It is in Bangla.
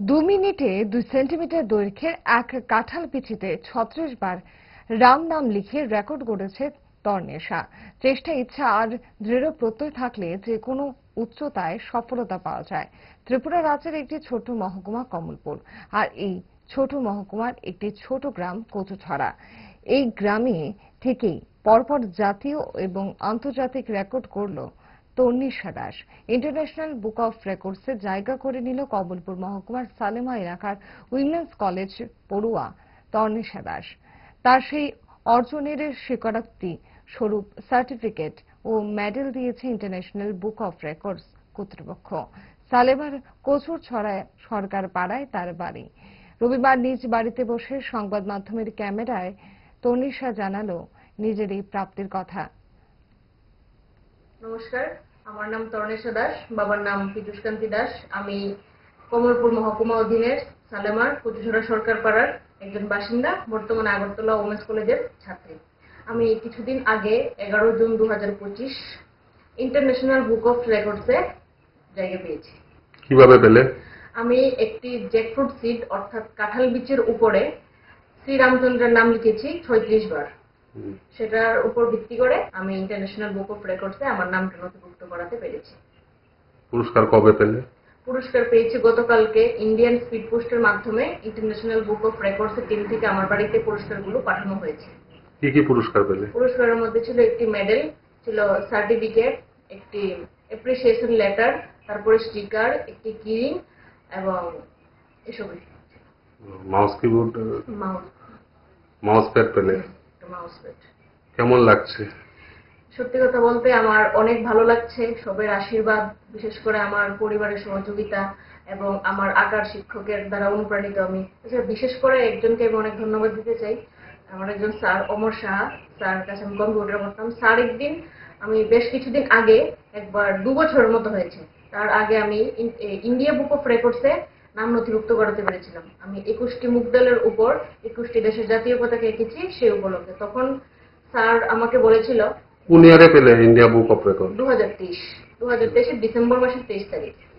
দু মিনিটে দুই সেন্টিমিটার দৈর্ঘ্যের এক কাঁঠাল পিঠিতে ছত্রিশ বার রাম নাম লিখে রেকর্ড গড়েছে তর্নেশা। চেষ্টা, ইচ্ছা আর দৃঢ় প্রত্যয় থাকলে যে কোনো উচ্চতায় সফলতা পাওয়া যায়। ত্রিপুরা রাজ্যের একটি ছোট মহকুমা কমলপুর আর এই ছোট মহকুমার একটি ছোট গ্রাম কচুছড়া। এই গ্রামে থেকেই পরপর জাতীয় এবং আন্তর্জাতিক রেকর্ড করল Tannisha Das. International book of রেকর্ডসে জায়গা করে নিল কমলপুর মহকুমার সালেমা এলাকার উইমেন্স কলেজ পড়ুয়া তর্নিশা দাস। তার সেই অর্জনের স্বীকারোক্তি স্বরূপ সার্টিফিকেট ও মেডেল দিয়েছে ইন্টারন্যাশনাল বুক অফ রেকর্ডস কর্তৃপক্ষ। সালেমার কচুর ছড়ায় সরকার পাড়ায় তার বাড়ি। রবিবার নিজ বাড়িতে বসে সংবাদ মাধ্যমের ক্যামেরায় তনিষা জানালো নিজের এই প্রাপ্তির কথা। নমস্কার। আমার নাম তরণেশা দাস বাবার নাম পীযুষকান্তি দাস। আমি কমলপুর মহকুমা অধীনের সালেমার কুচুছড়া সরকার পাড়ার একজন বাসিন্দা বর্তমানে আগরতলা ওমেন্স কলেজের ছাত্রী। আমি কিছুদিন আগে এগারো জুন দু হাজার পঁচিশ ইন্টারন্যাশনাল বুক অফ রেকর্ডসে জায়গা পেয়েছি। কীভাবে পেলে? আমি একটি জ্যাকফ্রুট সিড অর্থাৎ কাঁঠাল বীজের উপরে শ্রীরামচন্দ্রের নাম লিখেছি ছয়ত্রিশ বার। সেটার উপর ভিত্তি করে আমি ইন্টারন্যাশনাল বুক অফ রেকর্ডসে আমার নামটা নথিভুক্ত করাতে পেরেছি। পুরস্কার কবে পেলে? পুরস্কার পেয়েছি গতকালকে ইন্ডিয়ান স্পিড পোস্টের মাধ্যমে ইন্টারন্যাশনাল বুক অফ রেকর্ডসের টিম থেকে আমার বাড়িতে পুরস্কারগুলো পাঠানো হয়েছে। কি কি পুরস্কার পেলে? পুরস্কারের মধ্যে ছিল একটি মেডেল ছিল সার্টিফিকেট একটি অ্যাপ্রিসিয়েশন লেটার তারপরে স্টিকার একটি কিরিং এবং এসবই। Mouse keyboard mouse mouse pad পেলে? মাউস প্যাড কেমন লাগছে? সত্যি কথা বলতে আমার অনেক ভালো লাগছে। সবের আশীর্বাদ, বিশেষ করে আমার পরিবারের সহযোগিতা এবং আমার আঁকার শিক্ষকের দ্বারা অনুপ্রাণিত আমি। এছাড়া বিশেষ করে একজনকে আমি অনেক ধন্যবাদ দিতে চাই। আমার একজন স্যার, অমর সাহা। স্যার কাছে আমি কম্পিউটার করতাম স্যার একদিন, আমি বেশ কিছুদিন আগে, একবার দু বছরের মতো হয়েছে। তার আগে আমি ইন্ডিয়া বুক অফ রেকর্ডসে নাম নথিভুক্ত করাতে পেরেছিলাম। আমি একুশটি মুগদলের উপর, একুশটি দেশের জাতীয় পতাকা এঁকেছি সেই উপলক্ষে। তখন স্যার আমাকে বলেছিল কোন ইয়ারে পেলে ইন্ডিয়া বুক অফ রেকর্ড দু হাজার তেইশ। দু হাজার তেইশের ডিসেম্বর মাসের তেইশ তারিখ।